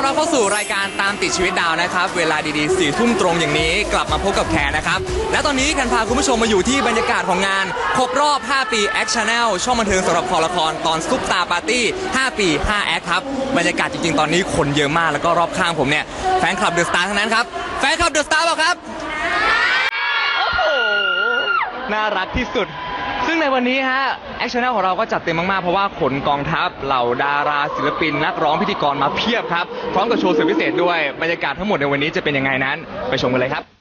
อนรับเข้าสู่รายการตามติดชีวิตดาวนะครับ เวลาดีๆสี่ทุ่มตรงอย่างนี้กลับมาพบกับแคนนะครับ และตอนนี้แคนพาคุณผู้ชมมาอยู่ที่บรรยากาศของงาน ครบรอบ 5 ปี Act Channel ช่องบันเทิงสำหรับคอละครตอนซุปตาปาร์ตี้ 5 ปี 5 แอคครับ บรรยากาศจริงๆ ตอนนี้คนเยอะมากแล้วก็รอบข้างผมเนี่ย แฟนคลับเดอะสตาร์ทั้งนั้นครับ แฟนคลับเดอะสตาร์เปล่าครับ โอ้โห น่ารักที่สุด ซึ่งในวันนี้ฮะแอคชั่นแนลของเราก็จัดเต็มมาก ๆ เพราะว่าขนกองทัพเหล่าดาราศิลปิน นักร้องพิธีกรมาเพียบครับ พร้อมกับโชว์สุดพิเศษด้วย บรรยากาศทั้งหมดในวันนี้จะเป็นยังไงนั้น ไปชมกันเลยครับ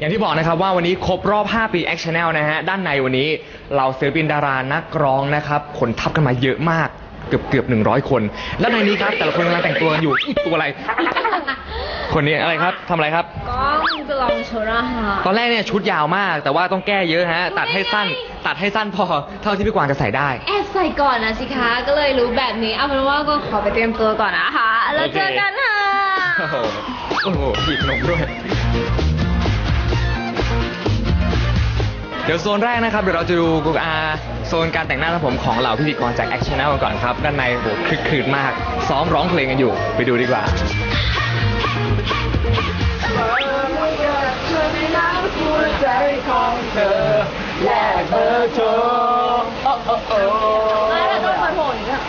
อย่างที่บอกนะครับว่าวันนี้ครบรอบ 5 ปี Act Channel นะฮะ ด้านในวันนี้เราศิลปินดารานักร้องนะครับขนทัพกันมาเยอะมากเกือบเกือบหนึ่งร้อยคน และในนี้ครับ แต่ละคนกำลังแต่งตัวกันอยู่อุ๊ยตัวอะไร คนนี้อะไรครับทำอะไรครับ刚จะลองโชว์นะคะตอนแรกเนี่ยชุดยาวมาก แต่ว่าต้องแก้เยอะฮะ ตัดให้สั้น ตัดให้สั้นพอเท่าที่พี่กวางจะใส่ได้ แอบใส่ก่อนนะสิคะ ก็เลยรู้แบบนี้ เอาเป็นว่าก็ขอไปเตรียมตัวก่อนนะคะ แล้วเจอกันค่ะ โอ้โหโอ้โหบีบนมด้วย เดี๋ยวโซนแรกนะครับเดี๋ยวเราจะดูกูอาโซนการแต่งหน้าของผมของเหล่าพิธีกรจาก Action Channel กันก่อนครับ ด้านในโหคลึกคลืนมาก ซ้อมร้องเพลงกันอยู่ ไปดูดีกว่า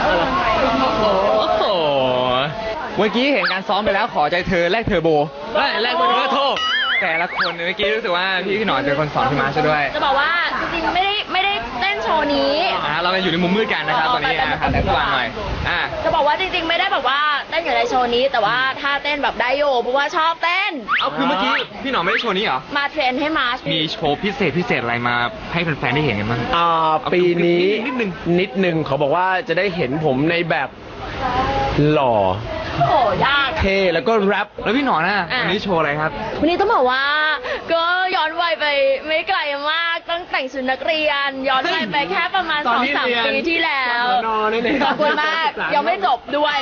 โอ้โห เมื่อกี้เห็นการซ้อมไปแล้วขอใจเธอแลกเทอร์โบเอ้ยแลกเบอร์เทอร์โท แต่ละคนเมื่อกี้รู้สึกว่าพี่พี่หนอนเป็นคนสอนพี่มาร์ชด้วยจะบอกว่าจริงๆไม่ได้ไม่ได้เต้นโชว์นี้ อ่าเรากันอยู่ในมุมมืดกันนะครับตอนนี้นะครับแต่พี่วางหน่อยอ่าจะบอกว่าจริงๆไม่ได้แบบว่าเต้นอยู่ในโชว์นี้ แต่ว่าถ้าเต้นแบบได้โยเพราะว่าชอบเต้น เอาคือเมื่อกี้พี่หนอนไม่ได้โชว์นี้เหรอ มาเทรนให้มาร์ชมีโชว์พิเศษพิเศษอะไรมาให้แฟนๆได้เห็นกันบ้างอ่าเอาปีนี้นิดนึงนิดนึงเขาบอกว่าจะได้เห็นผมในแบบหล่อ โอ้โหยาก เท่แล้วก็แรปแล้วพี่หนอนน่ะอะ วันนี้โชว์อะไรครับ วันนี้ต้องบอกว่า ก็ย้อนวัยไปไม่ไกลมากต้องแต่งชุดนักเรียน ย้อนวัยไปแค่ประมาณตสอนองที่สามเรียนปีที่แล้วกศนนี่เอง ขอบคุณมากยังไม่จบด้วย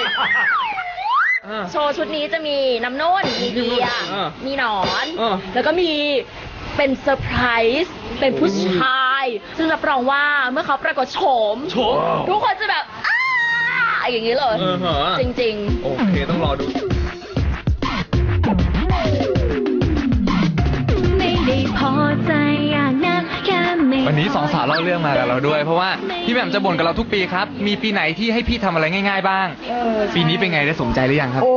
เออโชว์ชุดนี้จะมีน้ำนุ่นมีเดียเออมีหนอนเออแล้วก็มีเป็นเซอร์ไพรส์เป็นผู้ชาย ซึ่งรับรองว่าเมื่อเขาปรากฏโฉม โชว์ ทุกคนจะแบบ อ้าอย่างนี้เลยเออเหรอจริง โอเคต้องรอดู ไม่ได้พอใจอย่างนั้นแค่ไม่วันนี้สองสาวเล่าเรื่องมากับเราด้วย เพราะว่าพี่แหม่มจะบ่นกับเราทุกปีครับ มีปีไหนที่ให้พี่ทำอะไรง่าย ๆ บ้างปีนี้เป็นไงได้สมใจหรือยังครับโอ้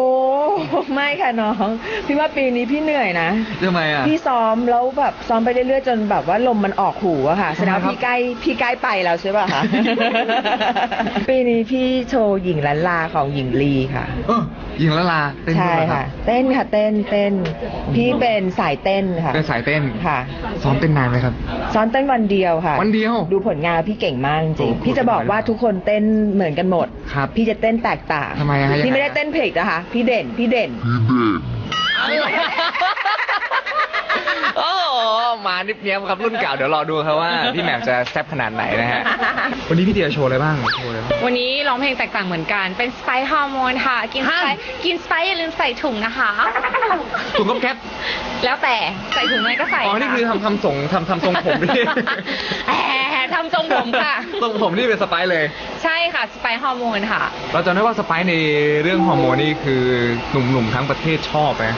ไม่ค่ะน้องพี่ว่าปีนี้พี่เหนื่อยนะ ทำไมอะ พี่ซ้อมแล้วแบบซ้อมไปเรื่อยๆจนแบบว่าลมมันออกหูอะค่ะแสดงว่าทำไมครับพี่ใกล้พี่ใกล้ไปแล้วใช่ป่ะคะ ปีนี้พี่โชว์หญิงลันลาของหญิงลีค่ะ เออ ยิงละลาเต้นใช่ด้วยเหรอรับค่ะเต้นค่ะเต้นเต้นพี่เป็นสายเต้นค่ะเป็นสายเต้นค่ะซ้อมเต้นนานไหมครับ ซ้อมเต้นวันเดียวค่ะวันเดียวดูผลงานพี่เก่งมากจริงโอ้ๆพี่จะบอกว่าทุกคนเต้นเหมือนกันหมดครับพี่จะเต้นแตกต่างทำไมอะฮะยังไง พี่ไม่ได้เต้นเพลงนะคะ พี่เด่นพี่เด่นโอ้ โหมานิบเนี้ยบครับรุ่นเก่าเดี๋ยวรอดูครับว่าพี่แหม่มจะแซ่บขนาดไหนนะฮะ วันนี้พี่เดียโชว์อะไรบ้างโชว์อะไรบ้าง วันนี้ร้องเพลงแตกต่างเหมือนกัน เป็นสไปซ์ฮอร์โมนค่ะ กินสไปซ์กินสไปซ์อย่าลืมใส่ถุงนะคะ ถุงกับแคปแล้วแต่ใส่ถุงอะไรก็ใส่อ๋อนี่คือทำทำทรงทำทำทรงผมนี่แหมทำทรงผมค่ะ ทรงผมนี่เป็นสไปซ์เลย ใช่ค่ะสไปซ์ฮอร์โมนค่ะ เราจำได้ว่าสไปซ์ในเรื่องฮอร์โมนนี่คือหนุ่มๆทั้งประเทศชอบนะ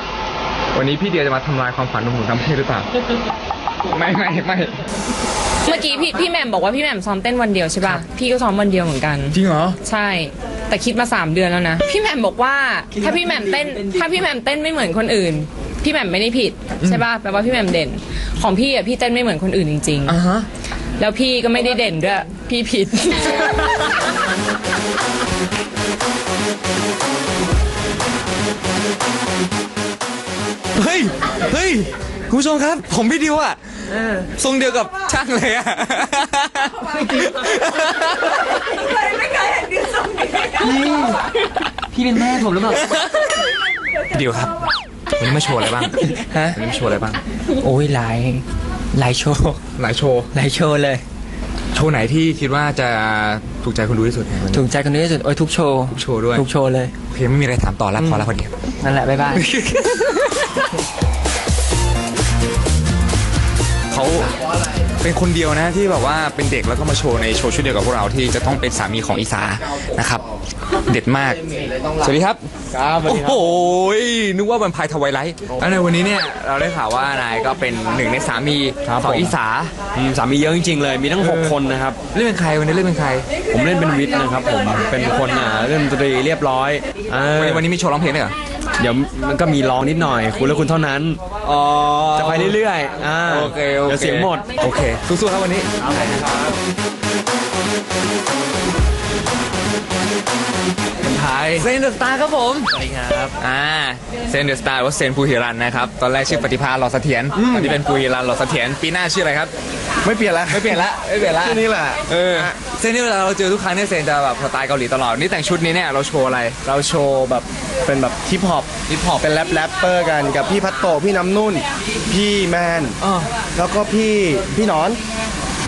วันนี้พี่เดียจะมาทำลายความฝันหนุ่มๆทั้งประเทศหรือเปล่า ไม่ไม่ไม่ เมื่อกี้พี่พี่แหม่มบอกว่าพี่แหม่มซ้อมเต้นวันเดียวใช่ป่ะ พี่ก็ซ้อมวันเดียวเหมือนกัน จริงเหรอ ใช่ แต่คิดมาสามเดือนแล้วนะ พี่แหม่มบอกว่าถ้าพี่แหม่มเต้น ถ้าพี่แหม่มเต้นไม่เหมือนคนอื่น พี่แหม่มไม่ได้ผิดใช่ป่ะ แปลว่าพี่แหม่มเด่น ของพี่อะพี่เต้นไม่เหมือนคนอื่นจริง อ่าฮะ ๆ แล้วพี่ก็ไม่ได้เด่นด้วย พี่ผิด เฮ้ย เฮ้ย คุณผู้ชมครับ ผมพี่ดิวอะทรงเดียวกับช่างเลยอะพี่เป็นแม่ผมหรือเปล่าดิวครับวันนี้มาโชว์อะไรบ้าง ฮะวันนี้มาโชว์อะไรบ้าง โอ้ยหลายหลายโชว์ หลายโชว์ หลายโชว์เลย โชว์ไหนที่คิดว่าจะถูกใจคนดูที่สุดในวันนี้ถูกใจคนนี้ที่สุดโอ้ยทุกโชว์ ทุกโชว์ด้วย ทุกโชว์เลย โอเค ไม่มีอะไรถามต่อแล้วพอแล้วพอดี นั่นแหละ บ๊ายบาย เขาเป็นคนเดียวนะที่แบบว่าเป็นเด็กแล้วก็มาโชว์ในโชว์ชุดเดียวกับพวกเราที่จะต้องเป็นสามีของอีสานะครับ เด็ดมาก สวัสดีครับ ครับสวัสดีครับโอ้โหนึกว่าวันพายทวายไลท์แล้วในวันนี้เนี่ยเราได้ข่าวว่านายก็เป็นหนึ่งในสามีครับของผมอีสาอืมสามีเยอะจริงๆเลยมีทั้ง 6 คนนะครับ เล่นเป็นใครวันนี้เล่นเป็นใครผมเล่นเป็นวิทย์นะครับผมเป็นคนอ่าเล่นดนตรีเรียบร้อยเออวันนี้วันนี้มีโชว์ร้องเพลงด้วยเหรอ เดี๋ยวมันก็มีร้องนิดหน่อยคุณและคุณเท่านั้น อ๋อ จะไปเรื่อยๆอ่าโอเคโอเคเดี๋ยวเสียงหมด โอเค สู้ๆครับวันนี้ไทย เซนเดอะสตาร์ครับผม สวัสดีครับ อ่า เซนเดอะสตาร์ว่าเซนภูหิรันนะครับ ตอนแรกชื่อปฏิภาหล่อเสถียรตอนนี้เป็นภูหิรันหล่อเสถียร ปีหน้าชื่ออะไรครับ ไม่เปลี่ยนแล้วไม่เปลี่ยนละ ไม่เปลี่ยนละชื่อนี้แหละ เออ เซนนี่เวลาเราเจอทุกครั้งเนี่ยเซนจะแบบสไตล์เกาหลีตลอด นี่แต่งชุดนี้เนี่ยเราโชว์อะไร เราโชว์แบบเป็นแบบฮิปฮอป ฮิปฮอป เป็นแรปแรปเปอร์กันกับพี่พัตโต พี่น้ำนุ่น พี่แมนอ๋อแล้วก็พี่พี่หนอน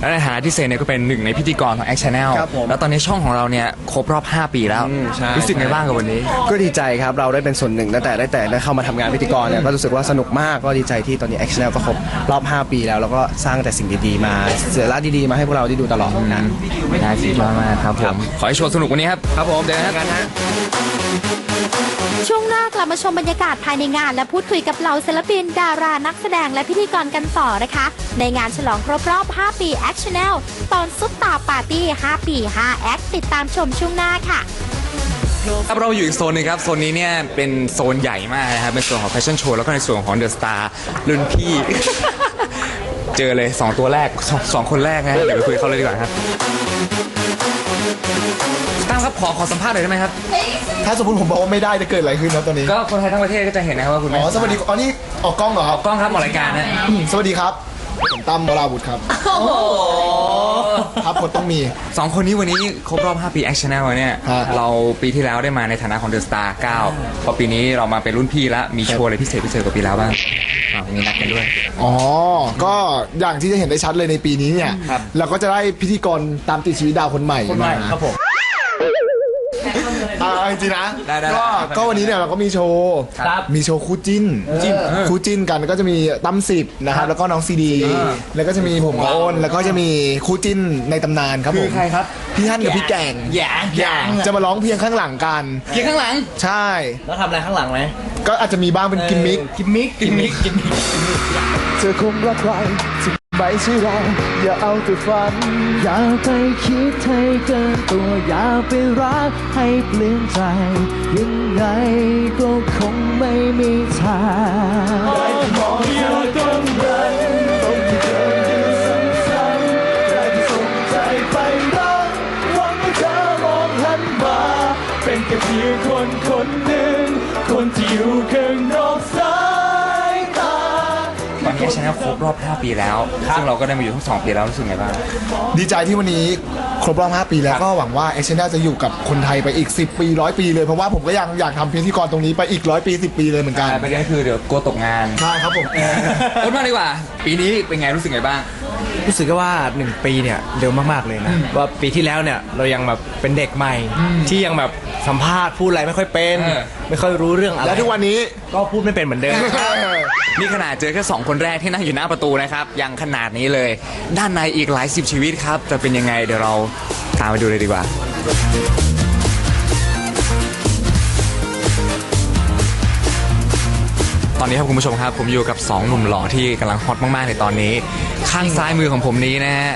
และในฐานะที่เซนเนี่ยก็เป็นหนึ่งในพิธีกรของ Action Channel ครับผมแล้วตอนนี้ช่องของเราเนี่ยครบรอบ 5 ปีแล้ว อืมใช่ รู้สึกไงบ้างกับวันนี้ ก็ดีใจครับ เราได้เป็นส่วนหนึ่งตั้งแต่ได้แต่ได้เข้ามาทำงานพิธีกรเนี่ยก็รู้สึกว่าสนุกมากก็ดีใจที่ตอนนี้ Action Channel ก็ครบรอบ 5 ปีแล้ว แล้วก็สร้างแต่สิ่งดีๆมาเสียระดีๆมาให้พวกเราได้ดูตลอดนะน่าสุดยอดมากครับผม ขอให้โชว์สนุกวันนี้ครับ ครับผมเดี๋ยวนะครับ ช่วงหน้ากลับมาชมบรรยากาศภายในงาน และพูดคุยกับเหล่าศิลปิน ดารานักแสดงและพิธีกรกันต่อนะคะ ในงานฉลองครบรอบ 5 ปี Actionel ตอนซุปตาปาร์ตี้ 5 ปี5แอคติดตามชมช่วงหน้าค่ะครับเราอยู่อีกโซนหนึงครับ โซนนี้เนี่ยเป็นโซนใหญ่มากนะครับ เป็นส่วนของแฟชั่นโชว์แล้วก็ในส่วนของเดอะสตาร์รุ่นพี่ เจอเลย 2 ตัวแรกสองคนแรกนะเดี๋ยวไปคุยเขาเลยดีกว่าครับ ตั้มครับขอขอสัมภาษณ์หน่อยได้ไหมครับ ถ้าสมมติผมบอกว่าไม่ได้จะเกิดอะไรขึ้นครับตอนนี้ก็คนไทยทั้งประเทศก็จะเห็นนะครับว่าคุณอ๋อสวัสดีอ๋อนี่ออกกล้องเหรอครับกล้องครับหมอรายการนะอืมสวัสดีครับ ผมตั้มวราวุธครับครับผมต้องมี สองคนนี้วันนี้ครบรอบ 5 ปี Action Channel เนี่ย ฮะเราปีที่แล้วได้มาในฐานะของเดอะสตาร์9พอปีนี้เรามาเป็นรุ่นพี่แล้วมีโชว์อะไรพิเศษพิเศษกว่าปีแล้วบ้างอะมีนัดกันด้วย อ๋อ ก็อย่างที่จะเห็นได้ชัดเลยในปีนี้เนี่ย เราก็จะได้พิธีกรตามติดชีวิตดาวคนใหม่มาครับผม อ่าจริงๆนะได้ได้ก็ได้ก็วันนี้เนี่ยเราก็มีโชว์ครับ มีโชว์คู่จิ้นจิ้นเออคู่จิ้นกันก็จะมีตั้มสิบนะครับแล้วก็น้องซีดี แล้วก็จะมีผมกับโอนแล้วก็จะมีคู่จิ้นในตำนานครับผมคือใครครับพี่ฮั่นกับพี่แก่งแหย่แหย่จะมาร้องเพียงข้างหลังกัน เกียร์ข้างหลัง ใช่ แล้วทำอะไรข้างหลังไหมก็อาจจะมีบ้างเป็นกิมมิคกิมมิกกิมมิกกิมมิก เธอคงรักใครที่ ไม่ใช่เราอย่าเอาแต่ฝัน อย่าไปคิดให้เกินตัว อย่าไปรักให้เปลี่ยนใจ ยังไงก็คงไม่มีทางมองอย่าต้องรันต้องที่เดินอยู่ซ้ำๆแต่ที่สนใจไปรักหวังว่าเธอมองหันมา เป็นแค่เพียงคนคนหนึ่ง คนที่อยู่ข้างนอกสาย ตอนนี้ Action Channel ครบรอบ 5 ปีแล้ว ซึ่งเราก็ได้มาอยู่ทั้ง2ปีแล้วรู้สึกไงบ้าง ดีใจที่วันนี้ครบรอบ 5 ปีแล้วก็หวังว่าเอเชียจะอยู่กับคนไทยไปอีก 10 ปีร้อยปีเลยเพราะว่าผมก็ยังอยากทำพิธีกรตรงนี้ไปอีกร้อยปี 10 ปีเลยเหมือนกันประเด็นคือเดี๋ยวกลัวตกงาน ใช่ครับผม พูดมากดีกว่า ปีนี้เป็นไงรู้สึกไงบ้าง รู้สึกว่า1ปีเนี่ยเร็วมากๆเลยนะว่าปีที่แล้วเนี่ยเรายังแบบเป็นเด็กใหม่ ที่ยังแบบสัมภาษณ์พูดอะไรไม่ค่อยเป็นเออไม่ค่อยรู้เรื่องอะไรและทุกวันนี้ก็พูดไม่เป็นเหมือนเดิมนี่ขนาดเจอแค่2คนแรกที่นั่งอยู่หน้าประตูนะครับ ยังขนาดนี้เลย ด้านในอีกหลายสิบชีวิตครับจะเป็นยังไงเดี๋ยวเราตามไปดูเลยดีกว่า ตอนนี้ครับคุณผู้ชมครับผมอยู่กับ 2 หนุ่มหล่อที่กำลังฮอตมากๆในตอนนี้ ข้างซ้ายมือของผมนี้นะฮะ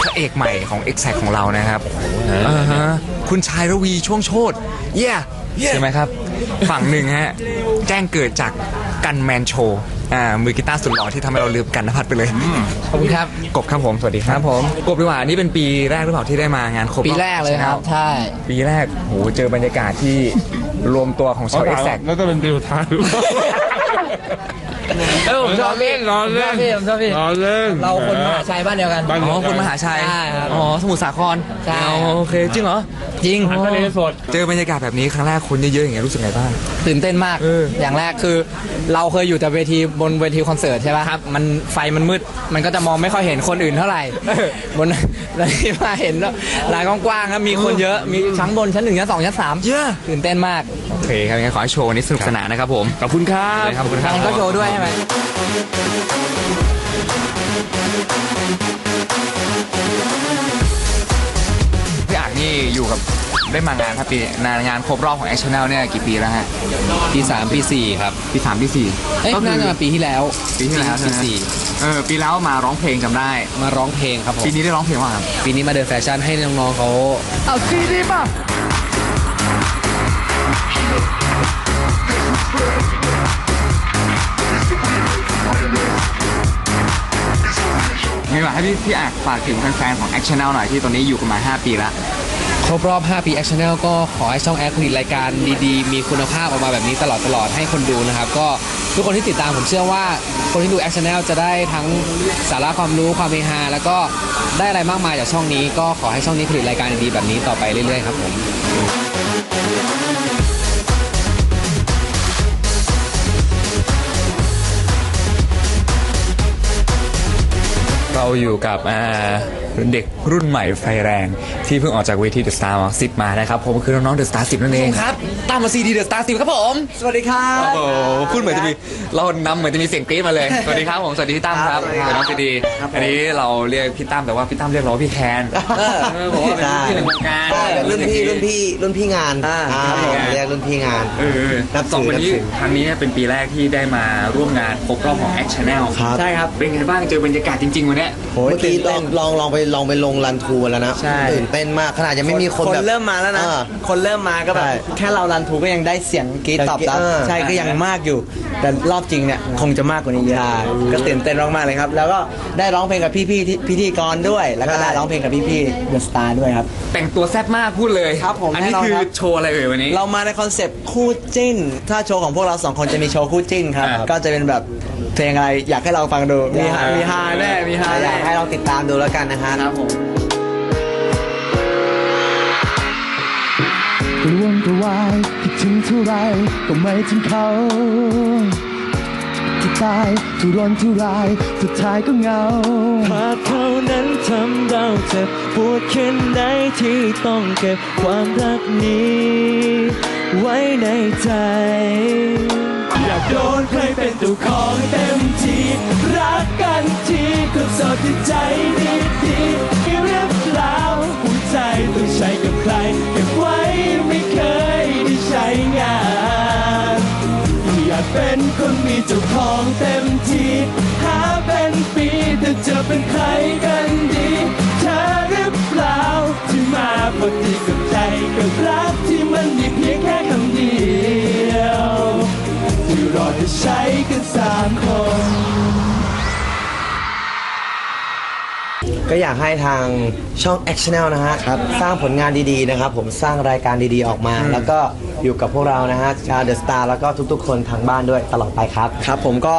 พระเอกใหม่ของ e x a c t ของเรานะครับอ่าฮะคุณชายระวีช่วงโชตเย่ใช่ไหมครับ ฝั่งหนึ่งฮะแจ้งเกิดจากกันแมนโชว์ อ่ามือกีตาร์สุดหล่อที่ทำให้เราลืมกันนภัทรไปเลย ขอบคุณครับ กบครับผม สวัสดีครับครับผม กบดีกว่านี่เป็นปีแรกหรือเปล่าที่ได้มางานครบปีแรกเลยครับ ใช่ ปีแรกโหเจอบรรยากาศที่รวมตัวของชาว e x a c t น่าจะเป็นปีสุดท้ายหรือเปล่าเออผมชอบพี่รอเล่นผมชอบพี่รอเล่นเราคนมหาชัยบ้านเดียวกันอ๋อคนมหาชัยใช่ครับอ๋อสมุทรสาครใช่อ๋อโอเคจริงเหรอ จริงทะเลสด เจอบรรยากาศแบบนี้ครั้งแรกคนเยอะๆอย่างเงี้ยรู้สึกไงบ้าง ตื่นเต้นมากเอออย่างแรกคือเราเคยอยู่แต่เวทีบนเวทีคอนเสิร์ตใช่ป่ะครับ มันไฟมันมืด มันก็จะมองไม่ค่อยเห็นคนอื่นเท่าไหร่ บนแล้วที่มาเห็นแล้วลานกว้างๆครับมีคนเยอะ มีชั้นบนชั้นหนึ่งชั้นสองชั้นสามเยอะ ตื่นเต้นมากโอเคครับงั้นขอให้โชว์วันนี้สนุกสนานนะครับผมขอบคุณครับเลยครับขอบคุณครับ มันก็โชว์ด้วยใช่ไหมพี่อ่างนี่อยู่กับได้มางานครับปีนานงานครบรอบของ Action Channel เนี่ยกี่ปีแล้วฮะปีสามปีสี่ครับปีสามปีสี่เอ้ยก็คืน่าจะมาปีที่แล้วปีที่แล้วใช่ปีไหมสี่เออปีแล้วมาร้องเพลงจำได้ มาร้องเพลงครับผมปีนี้ได้ร้องเพลงว่าครับปีนี้มาเดินแฟชั่นให้น้องๆเขาเอาซีดีป่ะงั้นอยากให้พี่พี่อ่างฝากถึงแฟนๆของ Action Channel หน่อยที่ตอนนี้อยู่กันมา 5 ปีแล้ว ครบรอบ 5 ปี Action Channel ก็ขอให้ช่องแอคผลิตรายการดีๆ มีคุณภาพออกมาแบบนี้ตลอดตลอดๆให้คนดูนะครับ ก็ทุกคนที่ติดตามผมเชื่อว่าคนที่ดู Action Channel จะได้ทั้งสาระความรู้ความเฮฮาแล้วก็ได้อะไรมากมายจากช่องนี้ ก็ขอให้ช่องนี้ผลิตรายการดีๆแบบนี้ต่อไปเรื่อยๆครับผมเราอยู่กับเด็กรุ่นใหม่ไฟแรง ที่เพิ่งออกจากเวทีเดอะสตาร์สิบมานะครับผมคือน้องๆเดอะสตาร์สิบนั่นเองครับตามมาซีดีเดอะสตาร์สิบครับผมสวัสดีครัโอ้โหพูดเหมือนจะมีเรานำเหมือนจะมีเสียงกรี๊ดมาเลยสวัสดีครับผมสวัสดีพี่ตั้มครับเป็นน้องซีดีอันนี้เราเรียกพี่ตั้มแต่ว่าพี่ตั้มเรียกเราว่าพี่แคนเออบอกว่าเป็นรุ่นพี่ในวงการรุ่นพี่รุ่นพี่รุ่นพี่งานอ่าครับผมเรียกรุ่นพี่งานเออนับถือสองคนนี้นับถือครั้งนี้เป็นปีแรกที่ได้มาร่วมงานครบรอบของ Action Channel ครับใช่ครับเป็นไงบ้างเจอบรรยากาศจริงๆวันเนี้ยเมื่อกี้ลองลองลองไปลองไปลงรันทูแล้วนะใช่ตื่นเต้นมากขนาดยังไม่มีคนแบบ เริ่มมาแล้วนะเออคนเริ่มมาก็แบบใช่แค่เรารันทูก็ยังได้เสียงกรีดตอบรับเออ ใช่ก็ยังมากอยู่ แต่รอบจริงเนี่ยคงจะมากกว่านี้เยอะใช่ก็ตื่นเต้นมากๆเลยครับ แล้วก็ได้ร้องเพลงกับพี่ๆที่พิธีกรด้วย แล้วก็ได้ร้องเพลงกับพี่ๆเดอะสตาร์ด้วยครับ แต่งตัวแซ่บมากพูดเลยครับผมอันนี้แน่นอนคือครับ โชว์อะไรเอ่ยวันนี้ เรามาในคอนเซปต์คู่จิ้น ถ้าโชว์ของพวกเราสองคนจะมีโชว์คู่จิ้นครับ ครับก็จะเป็นแบบเพลงอะไรอยากให้เราฟังดู มีฮามีฮาแน่ มีฮาอแน่ยากให้ลองติดตามดูแล้วกันนะฮะ ครับผม วนกระวายคิดถึงเท่าไรก็ไม่ถึงเขาที่ตายทุรนทุรายสุดท้ายก็เหงาภาพเขานั้นทำเราเจ็บปวดแค่ไหนที่ต้องเก็บความรักนี้ ไว้ในใจ อยากโดนใครเป็นตัวของเต็มที่รักกันทีก็สดที่ใจดีดีๆหรือเปล่าหัวใจต้องใช้กับใคร เป็นคนมีเจ้าของเต็มที่หาเป็นปีแต่จะเป็นใครกันดีเธอหรือเปล่าที่มาพอดีกับใจกับรักที่มันมีเพียงแค่คำเดียวที่รอจะใช้กันสามคนก็อยากให้ทางช่อง Action Channel นะฮะ สร้างผลงานดีๆนะครับ ผมสร้างรายการดีๆออกมา แล้วก็ อยู่กับพวกเรานะฮะชาวเดอะสตาร์แล้วก็ทุกๆ คนทางบ้านด้วยตลอดไปครับ ครับผมก็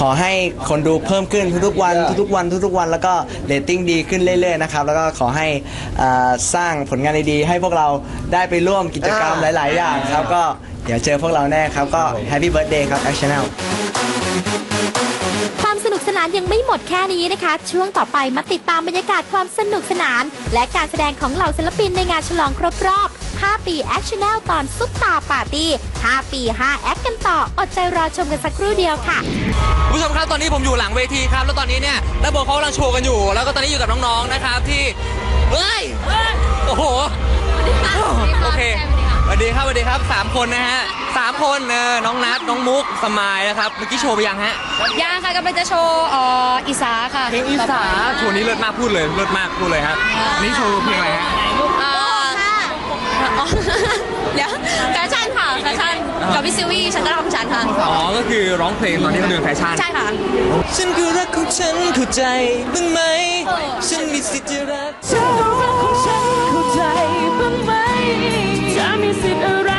ขอให้คนดูเพิ่มขึ้นทุกๆวัน ทุกๆวัน ทุกๆวัน แล้วก็เรตติ้งดีขึ้นเรื่อยๆนะครับแล้วก็ขอให้อ่าสร้างผลงานดีๆให้พวกเราได้ไปร่วมกิจกรรมหอ่าลายๆ อย่างครับก็เดี๋ยวเจอพวกเราแน่ครับก็แฮปปี้เบิร์ดเดย์ครับ Action Channel ความสนุกสนานยังไม่หมดแค่นี้นะคะ ช่วงต่อไปมาติดตามบรรยากาศความสนุกสนาน และการแสดงของเหล่าศิลปินในงานฉลองครบรอบ 5 ปี Actionel ตอนซุปตาปาร์ตี้ 5 ปี 5 แอคกันต่อ อดใจรอชมกันสักครู่เดียวค่ะ คุณผู้ชมครับตอนนี้ผมอยู่หลังเวทีครับ แล้วตอนนี้เนี่ยด้านบนเขากำลังโชว์กันอยู่ แล้วก็ตอนนี้อยู่กับน้องๆนะครับที่เฮ้ยโอ้โหโอเคสวัสดีครับสวัสดีครับสามคนนะฮะสามคนเออน้องนัทน้องมุกสมายนะครับเมื่อกี้โชว์ไปยังฮะย่างค่ะกำลังจะโชว์เอ่ออีสาค่ะเพลงอีสาโชว์นี้เลิศมากพูดเลยเลิศมากพูดเลยครับนี่โชว์เพลงอะไรฮะเอ่อ อ๋อเดี๋ยวแฟชั่นค่ะแฟชั่นกับพี่ซิวี่ฉันก็ทำฉันค่ะอ๋อ ก็คือร้องเพลงตอนที่เขาเดินแฟชั่น ใช่ค่ะ ฉันคือรักของฉันเข้าใจบ้างไหม ฉันมีสิทธิ์จะรักเธอรักของฉันเข้าใจบ้างไหมจะมีสิทธิ์อะไร